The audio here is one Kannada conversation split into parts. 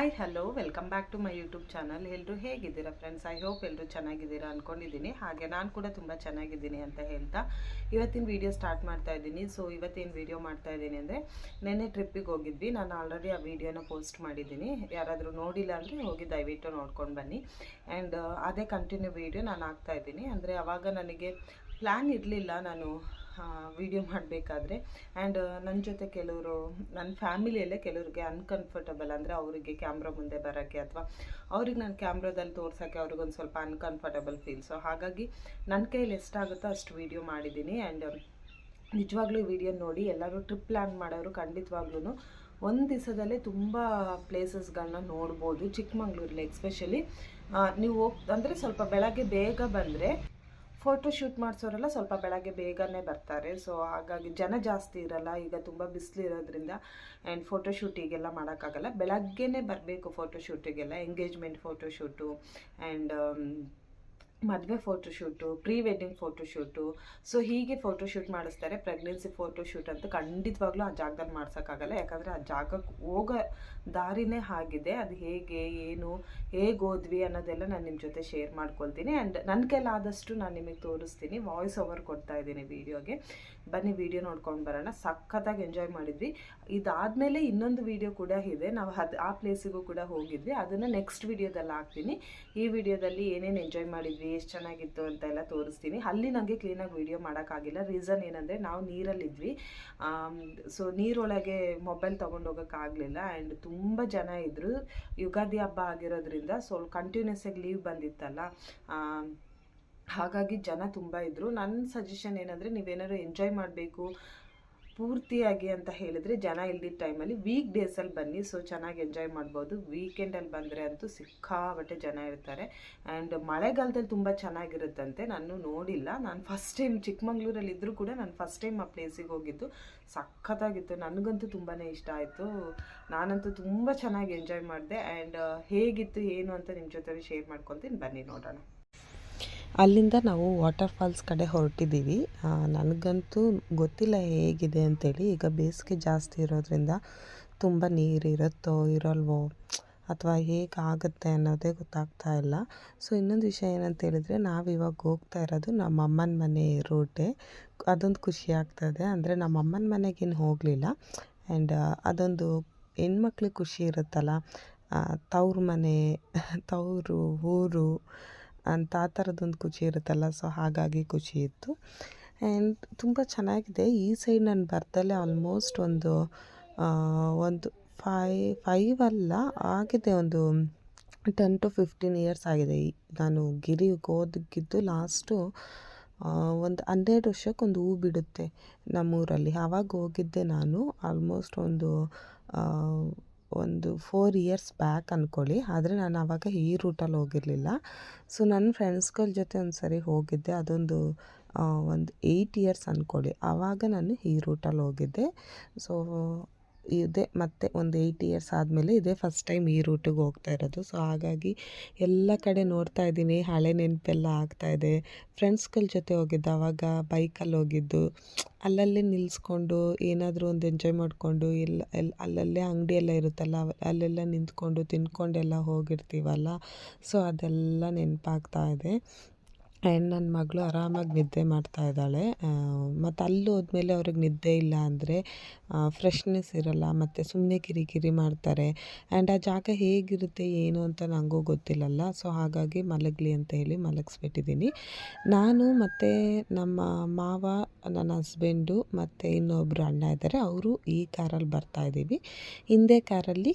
Hi hello welcome back to my YouTube channel ಎಲ್ಲರೂ ಹೇಗಿದ್ದೀರಾ ಫ್ರೆಂಡ್ಸ್ ಐ ಹೋಪ್ ಎಲ್ಲರೂ ಚೆನ್ನಾಗಿದ್ದೀರಾ ಅಂದ್ಕೊಂಡಿದ್ದೀನಿ ಹಾಗೆ ನಾನು ಕೂಡ ತುಂಬ ಚೆನ್ನಾಗಿದ್ದೀನಿ ಅಂತ ಹೇಳ್ತಾ ಇವತ್ತಿನ ವಿಡಿಯೋ ಸ್ಟಾರ್ಟ್ ಮಾಡ್ತಾ ಇದ್ದೀನಿ. ಸೊ ಇವತ್ತೇನು ವಿಡಿಯೋ ಮಾಡ್ತಾ ಇದ್ದೀನಿ ಅಂದರೆ ನೆನ್ನೆ ಟ್ರಿಪ್ಪಿಗೆ ಹೋಗಿದ್ವಿ. ನಾನು ಆಲ್ರೆಡಿ ಆ ವಿಡಿಯೋನ ಪೋಸ್ಟ್ ಮಾಡಿದ್ದೀನಿ. ಯಾರಾದರೂ ನೋಡಿಲ್ಲ ಅಂದರೆ ಹೋಗಿ ದಯವಿಟ್ಟು ನೋಡ್ಕೊಂಡು ಬನ್ನಿ. ಆ್ಯಂಡ್ ಅದೇ ಕಂಟಿನ್ಯೂ ವೀಡಿಯೋ ನಾನು ಹಾಕ್ತಾ ಇದ್ದೀನಿ. ಅಂದರೆ ಅವಾಗ ನನಗೆ ಪ್ಲ್ಯಾನ್ ಇರಲಿಲ್ಲ. ನಾನು ವಿಡಿಯೋ ಮಾಡಬೇಕಾದ್ರೆ. ಆ್ಯಂಡ್ ನನ್ನ ಜೊತೆ ಕೆಲವರು ನನ್ನ ಫ್ಯಾಮಿಲಿಯಲ್ಲೇ ಕೆಲವ್ರಿಗೆ ಅನ್ಕಂಫರ್ಟಬಲ್ ಅಂದರೆ ಅವರಿಗೆ ಕ್ಯಾಮ್ರಾ ಮುಂದೆ ಬರೋಕ್ಕೆ ಅಥವಾ ಅವ್ರಿಗೆ ನಾನು ಕ್ಯಾಮ್ರಾದಲ್ಲಿ ತೋರ್ಸೋಕ್ಕೆ ಅವ್ರಿಗೊಂದು ಸ್ವಲ್ಪ ಅನ್ಕಂಫರ್ಟಬಲ್ ಫೀಲ್ ಸೊ ಹಾಗಾಗಿ ನನ್ನ ಕೈಯಲ್ಲಿ ಎಷ್ಟಾಗುತ್ತೋ ಅಷ್ಟು ವಿಡಿಯೋ ಮಾಡಿದ್ದೀನಿ. ಆ್ಯಂಡ್ ನಿಜವಾಗ್ಲೂ ವಿಡಿಯೋ ನೋಡಿ ಎಲ್ಲರೂ ಟ್ರಿಪ್ ಪ್ಲ್ಯಾನ್ ಮಾಡೋರು ಖಂಡಿತವಾಗ್ಲೂ ಒಂದು ದಿವಸದಲ್ಲೇ ತುಂಬ ಪ್ಲೇಸಸ್ಗಳನ್ನ ನೋಡ್ಬೋದು. ಚಿಕ್ಕಮಂಗ್ಳೂರಲ್ಲಿ ಎಕ್ಸ್ಪೆಷಲಿ ನೀವು ಹೋಗ್, ಅಂದರೆ ಸ್ವಲ್ಪ ಬೆಳಗ್ಗೆ ಬೇಗ ಬಂದರೆ ಫೋಟೋ ಶೂಟ್ ಮಾಡಿಸೋರೆಲ್ಲ ಸ್ವಲ್ಪ ಬೆಳಗ್ಗೆ ಬೇಗನೆ ಬರ್ತಾರೆ. ಸೊ ಹಾಗಾಗಿ ಜನ ಜಾಸ್ತಿ ಇರಲ್ಲ, ಈಗ ತುಂಬ ಬಿಸಿಲು ಇರೋದ್ರಿಂದ ಆ್ಯಂಡ್ ಫೋಟೋ ಶೂಟಿಗೆಲ್ಲ ಮಾಡೋಕ್ಕಾಗಲ್ಲ. ಬೆಳಗ್ಗೆನೇ ಬರಬೇಕು ಫೋಟೋ ಶೂಟಿಗೆಲ್ಲ ಎಂಗೇಜ್ಮೆಂಟ್ ಫೋಟೋ ಶೂಟು ಆ್ಯಂಡ್ ಮದುವೆ photoshoot pre wedding photoshoot so ಹೀಗೆ ಫೋಟೋಶೂಟ್ ಮಾಡಿಸ್ತಾರೆ. ಪ್ರೆಗ್ನೆನ್ಸಿ ಫೋಟೋಶೂಟ್ ಅಂತೂ ಖಂಡಿತವಾಗ್ಲೂ ಆ ಜಾಗದಲ್ಲಿ ಮಾಡ್ಸೋಕ್ಕಾಗಲ್ಲ. ಯಾಕಂದರೆ ಆ ಜಾಗಕ್ಕೆ ಹೋಗೋ ದಾರಿನೇ ಆಗಿದೆ. ಅದು ಹೇಗೆ, ಏನು, ಹೇಗೆ ಓದ್ವಿ ಅನ್ನೋದೆಲ್ಲ ನಾನು ನಿಮ್ಮ ಜೊತೆ ಶೇರ್ ಮಾಡ್ಕೊಳ್ತೀನಿ. ಆ್ಯಂಡ್ ನನ್ನ ಕೈಲಾದಷ್ಟು ನಾನು ನಿಮಗೆ ತೋರಿಸ್ತೀನಿ. ವಾಯ್ಸ್ ಓವರ್ ಕೊಡ್ತಾ ಇದ್ದೀನಿ ವೀಡಿಯೋಗೆ ಬನ್ನಿ ವಿಡಿಯೋ ನೋಡ್ಕೊಂಡು ಬರೋಣ. ಸಖತ್ತಾಗಿ ಎಂಜಾಯ್ ಮಾಡಿದ್ವಿ. ಇದಾದಮೇಲೆ ಇನ್ನೊಂದು ವಿಡಿಯೋ ಕೂಡ ಇದೆ. ನಾವು ಅದು ಆ ಪ್ಲೇಸಿಗೂ ಕೂಡ ಹೋಗಿದ್ವಿ. ಅದನ್ನು ನೆಕ್ಸ್ಟ್ ವಿಡಿಯೋದಲ್ಲಿ ಹಾಕ್ತೀನಿ. ಈ ವಿಡಿಯೋದಲ್ಲಿ ಏನೇನು ಎಂಜಾಯ್ ಮಾಡಿದ್ವಿ, ಎಷ್ಟು ಚೆನ್ನಾಗಿತ್ತು ಅಂತ ಎಲ್ಲ ತೋರಿಸ್ತೀನಿ. ಅಲ್ಲಿ ನನಗೆ ಕ್ಲೀನಾಗಿ ವಿಡಿಯೋ ಮಾಡೋಕ್ಕಾಗಿಲ್ಲ. ರೀಸನ್ ಏನಂದರೆ ನಾವು ನೀರಲ್ಲಿದ್ವಿ. ಸೊ ನೀರೊಳಗೆ ಮೊಬೈಲ್ ತೊಗೊಂಡೋಗೋಕ್ಕಾಗಲಿಲ್ಲ ಆ್ಯಂಡ್ ತುಂಬ ಜನ ಇದ್ದರು ಯುಗಾದಿ ಹಬ್ಬ ಆಗಿರೋದ್ರಿಂದ ಸೊ ಕಂಟಿನ್ಯೂಸ್ ಆಗಿ ಲೀವ್ ಬಂದಿತ್ತಲ್ಲ. ಹಾಗಾಗಿ ಜನ ತುಂಬ ಇದ್ದರು ನನ್ನ ಸಜೆಷನ್ ಏನಂದರೆ ನೀವೇನಾದ್ರು ಎಂಜಾಯ್ ಮಾಡಬೇಕು, ಪೂರ್ತಿಯಾಗಿ ಅಂತ ಹೇಳಿದರೆ ಜನ ಇಲ್ದಿದ್ದ ಟೈಮಲ್ಲಿ ವೀಕ್ ಡೇಸಲ್ಲಿ ಬನ್ನಿ. ಸೊ ಚೆನ್ನಾಗಿ ಎಂಜಾಯ್ ಮಾಡ್ಬೋದು. ವೀಕೆಂಡಲ್ಲಿ ಬಂದರೆ ಅಂತೂ ಸಿಕ್ಕಾಬಟ್ಟೆ ಜನ ಇರ್ತಾರೆ. ಆ್ಯಂಡ್ ಮಳೆಗಾಲದಲ್ಲಿ ತುಂಬ ಚೆನ್ನಾಗಿರುತ್ತಂತೆ. ನಾನು ನೋಡಿಲ್ಲ. ನಾನು ಫಸ್ಟ್ ಟೈಮ್ ಚಿಕ್ಕಮಂಗ್ಳೂರಲ್ಲಿ ಇದ್ದರೂ ಕೂಡ ನಾನು ಫಸ್ಟ್ ಟೈಮ್ ಆ ಪ್ಲೇಸಿಗೆ ಹೋಗಿದ್ದು. ಸಖತ್ತಾಗಿತ್ತು. ನನಗಂತೂ ತುಂಬಾ ಇಷ್ಟ ಆಯಿತು. ನಾನಂತೂ ತುಂಬ ಚೆನ್ನಾಗಿ ಎಂಜಾಯ್ ಮಾಡಿದೆ. ಆ್ಯಂಡ್ ಹೇಗಿತ್ತು, ಏನು ಅಂತ ನಿಮ್ಮ ಜೊತೆ ಶೇರ್ ಮಾಡ್ಕೊತೀನಿ. ಬನ್ನಿ ನೋಡೋಣ. ಅಲ್ಲಿಂದ ನಾವು ವಾಟರ್ ಫಾಲ್ಸ್ ಕಡೆ ಹೊರಟಿದ್ದೀವಿ. ನನಗಂತೂ ಗೊತ್ತಿಲ್ಲ ಹೇಗಿದೆ ಅಂತೇಳಿ. ಈಗ ಬೇಸಿಗೆ ಜಾಸ್ತಿ ಇರೋದ್ರಿಂದ ತುಂಬ ನೀರು ಇರುತ್ತೋ, ಇರಲ್ವೋ, ಅಥವಾ ಹೇಗೆ ಆಗುತ್ತೆ ಅನ್ನೋದೇ ಗೊತ್ತಾಗ್ತಾ ಇಲ್ಲ. ಸೊ, ಇನ್ನೊಂದು ವಿಷಯ ಏನಂತ ಹೇಳಿದರೆ, ನಾವು ಇವಾಗ ಹೋಗ್ತಾ ಇರೋದು ನಮ್ಮ ಅಮ್ಮನ ಮನೆ ರೂಟೆ ಅದೊಂದು ಖುಷಿ ಆಗ್ತದೆ. ಅಂದರೆ ನಮ್ಮ ಅಮ್ಮನ ಮನೆಗೇನು ಹೋಗಲಿಲ್ಲ. ಆ್ಯಂಡ್ ಅದೊಂದು ಹೆಣ್ಮಕ್ಳಿಗೆ ಖುಷಿ ಇರುತ್ತಲ್ಲ. ತವ್ರ ಮನೆ, ತವರು, ಊರು ಅಂತ ಆ ಥರದ್ದೊಂದು ಖುಷಿ ಇರುತ್ತಲ್ಲ, ಸೊ ಹಾಗಾಗಿ ಖುಷಿ ಇತ್ತು. ಆ್ಯಂಡ್ ತುಂಬ ಚೆನ್ನಾಗಿದೆ. ಈ ಸೈಡ್ ನಾನು ಬರ್ದಲ್ಲೇ ಆಲ್ಮೋಸ್ಟ್ ಒಂದು ಒಂದು ಫೈ ಫೈವ್ ಅಲ್ಲ, ಆಗಿದೆ ಒಂದು ಟೆನ್ ಟು ಫಿಫ್ಟೀನ್ ಇಯರ್ಸ್ ಆಗಿದೆ. ನಾನು ಗಿರಿಗೆ ಹೋದಕ್ಕಿದ್ದು ಲಾಸ್ಟು ಒಂದು ಹನ್ನೆರಡು ವರ್ಷಕ್ಕೆ ಒಂದು ಹೂ ಬಿಡುತ್ತೆ ನಮ್ಮೂರಲ್ಲಿ. ಆವಾಗ ಹೋಗಿದ್ದೆ ನಾನು ಆಲ್ಮೋಸ್ಟ್ ಒಂದು ಒಂದು ಫೋರ್ ಇಯರ್ಸ್ ಬ್ಯಾಕ್ ಅಂದ್ಕೊಳ್ಳಿ ಆದರೆ ನಾನು ಆವಾಗ ಈ ರೂಟಲ್ಲಿ ಹೋಗಿರಲಿಲ್ಲ. ಸೊ ನನ್ನ ಫ್ರೆಂಡ್ಸ್ಗಳ ಜೊತೆ ಒಂದು ಸರಿ ಹೋಗಿದ್ದೆ. ಅದೊಂದು ಒಂದು ಏಯ್ಟ್ ಇಯರ್ಸ್ ಅಂದ್ಕೊಳ್ಳಿ ಆವಾಗ ನಾನು ಈ ರೂಟಲ್ಲಿ ಹೋಗಿದ್ದೆ. ಸೊ ಇದೇ. ಮತ್ತೆ ಒಂದು ಏಯ್ಟ್ ಇಯರ್ಸ್ ಆದಮೇಲೆ ಇದೇ. ಫಸ್ಟ್ ಟೈಮ್ ಈ ರೂಟಿಗೆ ಹೋಗ್ತಾ ಇರೋದು. ಸೊ ಹಾಗಾಗಿ ಎಲ್ಲ ಕಡೆ ನೋಡ್ತಾ ಇದ್ದೀನಿ. ಹಳೆ ನೆನಪೆಲ್ಲ ಆಗ್ತಾ ಇದೆ. ಫ್ರೆಂಡ್ಸ್ಗಳ ಜೊತೆ ಹೋಗಿದ್ದು ಆವಾಗ ಬೈಕಲ್ಲಿ ಹೋಗಿದ್ದು. ಅಲ್ಲಲ್ಲೇ ನಿಲ್ಲಿಸ್ಕೊಂಡು ಏನಾದರೂ ಒಂದು ಎಂಜಾಯ್ ಮಾಡಿಕೊಂಡು ಎಲ್ಲ ಅಲ್ಲಲ್ಲೇ ಅಂಗಡಿ ಎಲ್ಲ ಇರುತ್ತಲ್ಲ ಅಲ್ಲೆಲ್ಲ ನಿಂತ್ಕೊಂಡು ತಿನ್ಕೊಂಡೆಲ್ಲ ಹೋಗಿರ್ತೀವಲ್ಲ. ಸೊ ಅದೆಲ್ಲ ನೆನಪಾಗ್ತಾ ಇದೆ. ಆ್ಯಂಡ್ ನನ್ನ ಮಗಳು ಆರಾಮಾಗಿ ನಿದ್ದೆ ಮಾಡ್ತಾ ಇದ್ದಾಳೆ. ಮತ್ತು ಅಲ್ಲಿ ಹೋದ್ಮೇಲೆ ಅವ್ರಿಗೆ ನಿದ್ದೆ ಇಲ್ಲ ಅಂದರೆ ಫ್ರೆಶ್ನೆಸ್ ಇರಲ್ಲ, ಮತ್ತು ಸುಮ್ಮನೆ ಕಿರಿಕಿರಿ ಮಾಡ್ತಾರೆ. ಆ್ಯಂಡ್ ಆ ಜಾಗ ಹೇಗಿರುತ್ತೆ, ಏನು ಅಂತ ನನಗೂ ಗೊತ್ತಿಲ್ಲಲ್ಲ. ಸೊ ಹಾಗಾಗಿ ಮಲಗಲಿ ಅಂತ ಹೇಳಿ ಮಲಗಿಸ್ಬಿಟ್ಟಿದ್ದೀನಿ. ನಾನು ಮತ್ತು ನಮ್ಮ ಮಾವ, ನನ್ನ ಹಸ್ಬೆಂಡು ಮತ್ತು ಇನ್ನೊಬ್ಬರು ಅಣ್ಣ ಇದ್ದಾರೆ. ಅವರು ಈ ಕಾರಲ್ಲಿ ಬರ್ತಾ ಇದ್ದೀವಿ. ಹಿಂದೆ ಕಾರಲ್ಲಿ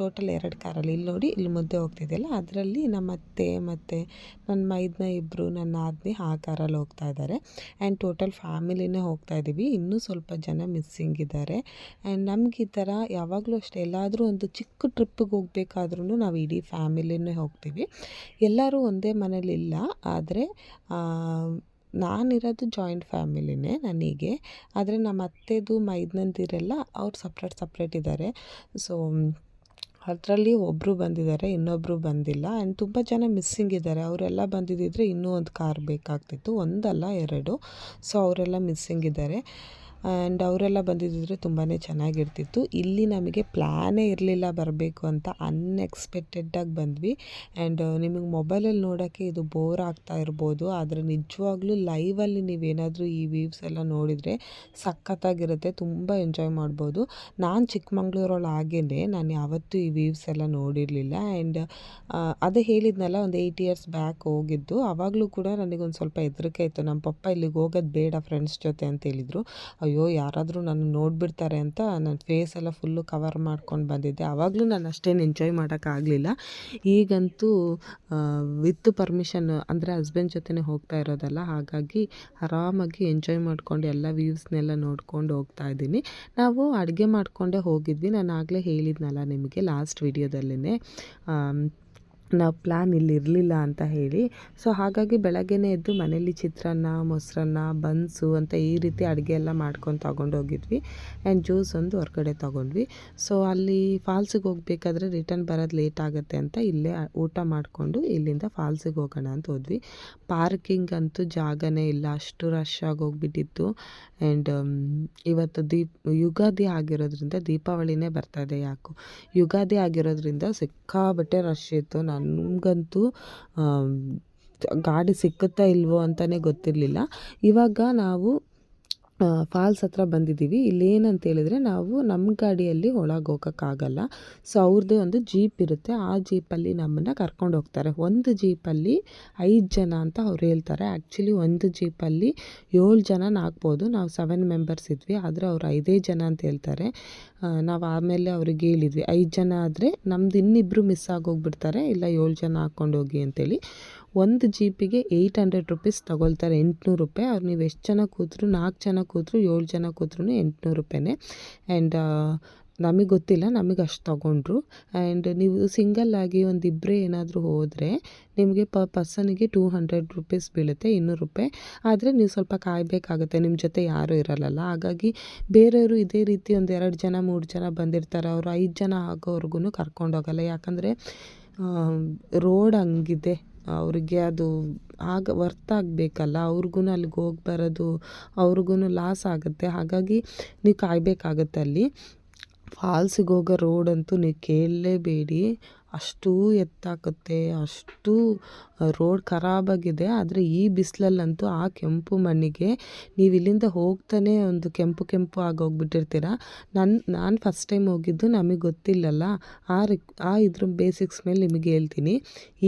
ಟೋಟಲ್ ಎರಡು ಕಾರಲ್ಲಿ. ಇಲ್ಲಿ ನೋಡಿ, ಇಲ್ಲಿ ಮುದ್ದೆ ಹೋಗ್ತಿದೆಯಲ್ಲ, ಅದರಲ್ಲಿ ನಮ್ಮ ಅತ್ತೆ ಮತ್ತು ನನ್ನ ಮೈದನ ಇಬ್ಬರು ನನ್ನ ಆದ್ಮಿ ಆ ಕಾರಲ್ಲಿ ಹೋಗ್ತಾ ಇದ್ದಾರೆ. ಆ್ಯಂಡ್ ಟೋಟಲ್ ಫ್ಯಾಮಿಲಿನೇ ಹೋಗ್ತಾ ಇದ್ದೀವಿ. ಇನ್ನೂ ಸ್ವಲ್ಪ ಜನ ಮಿಸ್ಸಿಂಗ್ ಇದ್ದಾರೆ. ಆ್ಯಂಡ್ ನಮ್ಗೆ ಈ ಥರ ಯಾವಾಗಲೂ ಅಷ್ಟೇ ಎಲ್ಲಾದರೂ ಒಂದು ಚಿಕ್ಕ ಟ್ರಿಪ್ಪಿಗೆ ಹೋಗ್ಬೇಕಾದ್ರೂ ನಾವು ಇಡೀ ಫ್ಯಾಮಿಲಿನೇ ಹೋಗ್ತೀವಿ. ಎಲ್ಲರೂ ಒಂದೇ ಮನೇಲಿಲ್ಲ ಆದರೆ ನಾನಿರೋದು ಜಾಯಿಂಟ್ ಫ್ಯಾಮಿಲಿನೇ ನನಗೆ. ಆದರೆ ನಮ್ಮ ಅತ್ತೆದು ಮೈದ್ನಂದಿರೆಲ್ಲ ಅವ್ರು ಸಪ್ರೇಟ್ ಸಪ್ರೇಟ್ ಇದ್ದಾರೆ ಸೊ ಅದರಲ್ಲಿ ಒಬ್ಬರು ಬಂದಿದ್ದಾರೆ ಇನ್ನೊಬ್ಬರು ಬಂದಿಲ್ಲ. ಆ್ಯಂಡ್ ತುಂಬ ಜನ ಮಿಸ್ಸಿಂಗ್ ಇದ್ದಾರೆ ಅವರೆಲ್ಲ ಬಂದಿದ್ದಿದ್ರೆ ಇನ್ನೂ ಒಂದು ಕಾರ್ ಬೇಕಾಗ್ತಿತ್ತು. ಒಂದಲ್ಲ ಎರಡು. ಸೊ ಅವರೆಲ್ಲ ಮಿಸ್ಸಿಂಗ್ ಇದ್ದಾರೆ ಆ್ಯಂಡ್ ಅವರೆಲ್ಲ ಬಂದಿದ್ದಿದ್ರೆ ತುಂಬಾ ಚೆನ್ನಾಗಿರ್ತಿತ್ತು. ಇಲ್ಲಿ ನಮಗೆ ಪ್ಲ್ಯಾನೇ ಇರಲಿಲ್ಲ ಬರಬೇಕು ಅಂತ ಅನ್ಎಕ್ಸ್ಪೆಕ್ಟೆಡ್ಡಾಗಿ ಬಂದ್ವಿ. ಆ್ಯಂಡ್ ನಿಮಗೆ ಮೊಬೈಲಲ್ಲಿ ನೋಡೋಕ್ಕೆ ಇದು ಬೋರ್ ಆಗ್ತಾ ಇರ್ಬೋದು. ಆದರೆ ನಿಜವಾಗ್ಲೂ ಲೈವಲ್ಲಿ ನೀವೇನಾದರೂ ಈ ವೀವ್ಸ್ ಎಲ್ಲ ನೋಡಿದರೆ ಸಖತ್ತಾಗಿರುತ್ತೆ. ತುಂಬ ಎಂಜಾಯ್ ಮಾಡ್ಬೋದು. ನಾನು ಚಿಕ್ಕಮಂಗ್ಳೂರಲ್ಲಿ ಆಗೇನೆ. ನಾನು ಯಾವತ್ತೂ ಈ ವೀವ್ಸ್ ಎಲ್ಲ ನೋಡಿರಲಿಲ್ಲ. ಆ್ಯಂಡ್ ಅದೇ ಹೇಳಿದ್ನಲ್ಲ, ಒಂದು ಏಯ್ಟ್ ಇಯರ್ಸ್ ಬ್ಯಾಕ್ ಹೋಗಿದ್ದು. ಆವಾಗಲೂ ಕೂಡ ನನಗೊಂದು ಸ್ವಲ್ಪ ಹೆದರಿಕೆ ಇತ್ತು. ನಮ್ಮ ಪಪ್ಪ ಇಲ್ಲಿಗೆ ಹೋಗೋದು ಬೇಡ ಫ್ರೆಂಡ್ಸ್ ಜೊತೆ ಅಂತ ಹೇಳಿದರು. ಅಯ್ಯೋ, ಯಾರಾದರೂ ನಾನು ನೋಡಿಬಿಡ್ತಾರೆ ಅಂತ ನನ್ನ ಫೇಸ್ ಎಲ್ಲ ಫುಲ್ಲು ಕವರ್ ಮಾಡ್ಕೊಂಡು ಬಂದಿದ್ದೆ. ಆವಾಗಲೂ ನಾನು ಅಷ್ಟೇನು ಎಂಜಾಯ್ ಮಾಡೋಕ್ಕಾಗಲಿಲ್ಲ ಈಗಂತೂ ವಿತ್ ಪರ್ಮಿಷನ್ ಅಂದರೆ ಹಸ್ಬೆಂಡ್ ಜೊತೆನೇ ಹೋಗ್ತಾ ಇರೋದಲ್ಲ, ಹಾಗಾಗಿ ಆರಾಮಾಗಿ ಎಂಜಾಯ್ ಮಾಡ್ಕೊಂಡು ಎಲ್ಲ ವ್ಯೂಸ್ನೆಲ್ಲ ನೋಡ್ಕೊಂಡು ಹೋಗ್ತಾ ಇದ್ದೀನಿ. ನಾವು ಅಡುಗೆ ಮಾಡಿಕೊಂಡೇ ಹೋಗಿದ್ವಿ. ನಾನು ಆಗಲೇ ಹೇಳಿದ್ನಲ್ಲ ನಿಮಗೆ ಲಾಸ್ಟ್ ವಿಡಿಯೋದಲ್ಲೇ ನಾವು ಪ್ಲ್ಯಾನ್ ಇಲ್ಲಿ ಇರಲಿಲ್ಲ ಅಂತ ಹೇಳಿ. ಸೊ ಹಾಗಾಗಿ ಬೆಳಗ್ಗೆನೇ ಎದ್ದು ಮನೇಲಿ ಚಿತ್ರಾನ್ನ, ಮೊಸರನ್ನ, ಬನ್ಸು ಅಂತ ಈ ರೀತಿ ಅಡುಗೆ ಎಲ್ಲ ಮಾಡ್ಕೊಂಡು ತಗೊಂಡೋಗಿದ್ವಿ ಆ್ಯಂಡ್ ಜ್ಯೂಸ್ ಒಂದು ಹೊರಗಡೆ ತೊಗೊಂಡ್ವಿ. ಸೊ ಅಲ್ಲಿ ಫಾಲ್ಸಿಗೆ ಹೋಗ್ಬೇಕಾದ್ರೆ ರಿಟರ್ನ್ ಬರೋದು ಲೇಟ್ ಆಗುತ್ತೆ ಅಂತ ಇಲ್ಲೇ ಊಟ ಮಾಡಿಕೊಂಡು ಇಲ್ಲಿಂದ ಫಾಲ್ಸಿಗೆ ಹೋಗೋಣ ಅಂತ ಹೋದ್ವಿ. ಪಾರ್ಕಿಂಗ್ ಅಂತೂ ಜಾಗನೇ ಇಲ್ಲ. ಅಷ್ಟು ರಶ್ ಆಗಿ ಹೋಗ್ಬಿಟ್ಟಿತ್ತು. ಆ್ಯಂಡ್ ಇವತ್ತು ದೀಪ್, ಯುಗಾದಿ ಆಗಿರೋದ್ರಿಂದ ದೀಪಾವಳಿನೇ ಬರ್ತಾ ಇದೆ ಯಾಕೋ. ಯುಗಾದಿ ಆಗಿರೋದ್ರಿಂದ ಸಿಕ್ಕಾಬಟ್ಟೆ ರಶ್ ಇತ್ತು. ನನಗಂತೂ ಗಾಡಿ ಸಿಕ್ಕುತ್ತಾ ಇಲ್ವೋ ಅಂತಲೇ ಗೊತ್ತಿರಲಿಲ್ಲ. ಇವಾಗ ನಾವು ಫಾಲ್ಸ್ ಹತ್ರ ಬಂದಿದ್ದೀವಿ. ಇಲ್ಲೇನಂತ ಹೇಳಿದರೆ ನಾವು ನಮ್ಮ ಗಾಡಿಯಲ್ಲಿ ಒಳಗೆ ಹೋಗೋಕ್ಕಾಗಲ್ಲ. ಸೊ ಅವ್ರದ್ದೇ ಒಂದು ಜೀಪ್ ಇರುತ್ತೆ. ಆ ಜೀಪಲ್ಲಿ ನಮ್ಮನ್ನು ಕರ್ಕೊಂಡು ಹೋಗ್ತಾರೆ. ಒಂದು ಜೀಪಲ್ಲಿ ಐದು ಜನ ಅಂತ ಅವ್ರು ಹೇಳ್ತಾರೆ. ಆ್ಯಕ್ಚುಲಿ ಒಂದು ಜೀಪಲ್ಲಿ ಏಳು ಜನ ಹಾಕ್ಬೋದು ನಾವು ಸೆವೆನ್ ಮೆಂಬರ್ಸ್ ಇದ್ವಿ. ಆದರೆ ಅವ್ರು ಐದೇ ಜನ ಅಂತ ಹೇಳ್ತಾರೆ. ನಾವು ಆಮೇಲೆ ಅವ್ರಿಗೆ ಹೇಳಿದ್ವಿ. ಐದು ಜನ ಆದರೆ ನಮ್ದು ಇನ್ನಿಬ್ಬರು ಮಿಸ್ ಆಗೋಗ್ಬಿಡ್ತಾರೆ. ಇಲ್ಲ ಏಳು ಜನ ಹಾಕ್ಕೊಂಡು ಹೋಗಿ ಅಂತೇಳಿ. ಒಂದು ಜೀಪಿಗೆ ಏಯ್ಟ್ ಹಂಡ್ರೆಡ್ ರುಪೀಸ್ ತೊಗೊಳ್ತಾರೆ. ಎಂಟುನೂರು ರೂಪಾಯಿ. ಅವ್ರು ನೀವು ಎಷ್ಟು ಜನ ಕೂತ್ರು, ನಾಲ್ಕು ಜನ ಕೂತ್ರು, ಏಳು ಜನ ಕೂತ್ರು ಎಂಟುನೂರು ರೂಪಾಯಿನೇ. ಆ್ಯಂಡ್ ನಮಗೆ ಗೊತ್ತಿಲ್ಲ, ನಮಗೆ ಅಷ್ಟು ತೊಗೊಂಡ್ರು. ಆ್ಯಂಡ್ ನೀವು ಸಿಂಗಲ್ಲಾಗಿ ಒಂದು ಇಬ್ಬರೇ ಏನಾದರೂ ಹೋದರೆ ನಿಮಗೆ ಪ ಪರ್ಸನಿಗೆ ಟೂ ಹಂಡ್ರೆಡ್ ರುಪೀಸ್ ಬೀಳುತ್ತೆ, ಇನ್ನೂರು ರೂಪಾಯಿ. ಆದರೆ ನೀವು ಸ್ವಲ್ಪ ಕಾಯಬೇಕಾಗುತ್ತೆ. ನಿಮ್ಮ ಜೊತೆ ಯಾರೂ ಇರಲ್ಲ ಹಾಗಾಗಿ ಬೇರೆಯವರು ಇದೇ ರೀತಿ ಒಂದು ಎರಡು ಜನ, ಮೂರು ಜನ ಬಂದಿರ್ತಾರೆ. ಅವರು ಐದು ಜನ ಆಗೋವರೆಗೂ ಕರ್ಕೊಂಡೋಗಲ್ಲ ಯಾಕಂದರೆ ರೋಡ್ ಹಂಗಿದೆ. ಅವ್ರಿಗೆ ಅದು ಆಗ ವರ್ತ್ ಆಗಬೇಕಲ್ಲ ಅವ್ರಿಗೂ ಅಲ್ಲಿಗೆ ಹೋಗಿ ಬರೋದು ಅವ್ರಿಗೂ ಲಾಸ್ ಆಗುತ್ತೆ. ಹಾಗಾಗಿ ನೀವು ಕಾಯಬೇಕಾಗತ್ತೆ ಅಲ್ಲಿ. ಫಾಲ್ಸಿಗೆ ಹೋಗೋ ರೋಡ್ ಅಂತೂ ನೀವು ಕೇಳಲೇಬೇಡಿ. ಅಷ್ಟೂ ಎತ್ತಾಕುತ್ತೆ, ಅಷ್ಟು ರೋಡ್ ಖರಾಬಾಗಿದೆ. ಆದರೆ ಈ ಬಿಸಿಲಲ್ಲಂತೂ ಆ ಕೆಂಪು ಮಣ್ಣಿಗೆ ನೀವು ಇಲ್ಲಿಂದ ಹೋಗ್ತಾನೆ ಒಂದು ಕೆಂಪು ಕೆಂಪು ಆಗೋಗ್ಬಿಟ್ಟಿರ್ತೀರ ನನ್ನ ನಾನು ಫಸ್ಟ್ ಟೈಮ್ ಹೋಗಿದ್ದು ನಮಗೆ ಗೊತ್ತಿಲ್ಲಲ್ಲ. ಆ ರಿಕ್, ಆ ಇದ್ರ ಬೇಸಿಕ್ಸ್ ಮೇಲೆ ನಿಮಗೆ ಹೇಳ್ತೀನಿ.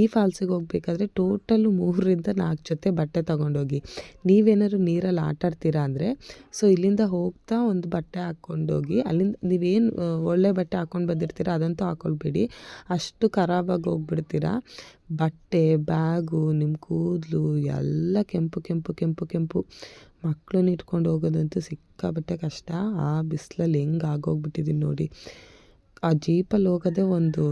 ಈ ಫಾಲ್ಸಿಗೆ ಹೋಗ್ಬೇಕಾದ್ರೆ ಟೋಟಲ್ ಮೂರರಿಂದ ನಾಲ್ಕು ಜೊತೆ ಬಟ್ಟೆ ತೊಗೊಂಡೋಗಿ. ನೀವೇನಾದ್ರು ನೀರಲ್ಲಿ ಆಟ ಆಡ್ತೀರಾ ಅಂದರೆ ಸೊ ಇಲ್ಲಿಂದ ಹೋಗ್ತಾ ಒಂದು ಬಟ್ಟೆ ಹಾಕ್ಕೊಂಡೋಗಿ, ಅಲ್ಲಿಂದ ನೀವೇನು ಒಳ್ಳೆ ಬಟ್ಟೆ ಹಾಕ್ಕೊಂಡು ಬಂದಿರ್ತೀರ, ಅದಂತೂ ಹಾಕ್ಕೊಳ್ಬೇಡಿ ಅಷ್ಟು ಖರಾಬಾಗಿ ಹೋಗ್ಬಿಡ್ತೀರ? ಬಟ್ಟೆ, ಬ್ಯಾಗು ನಿಮ್ಮ ಕೂದಲು, ಎಲ್ಲ ಕೆಂಪು ಕೆಂಪು ಕೆಂಪು ಕೆಂಪು. ಮಕ್ಕಳನ್ನ ಇಟ್ಕೊಂಡು ಹೋಗೋದಂತೂ ಸಿಕ್ಕಾಬಟ್ಟೆ ಕಷ್ಟ. ಆ ಬಿಸಿಲಲ್ಲಿ ಹೆಂಗೆ ಆಗೋಗ್ಬಿಟ್ಟಿದ್ದೀನಿ ನೋಡಿ. ಆ ಜೀಪಲ್ಲಿ ಹೋಗೋದೇ ಒಂದು,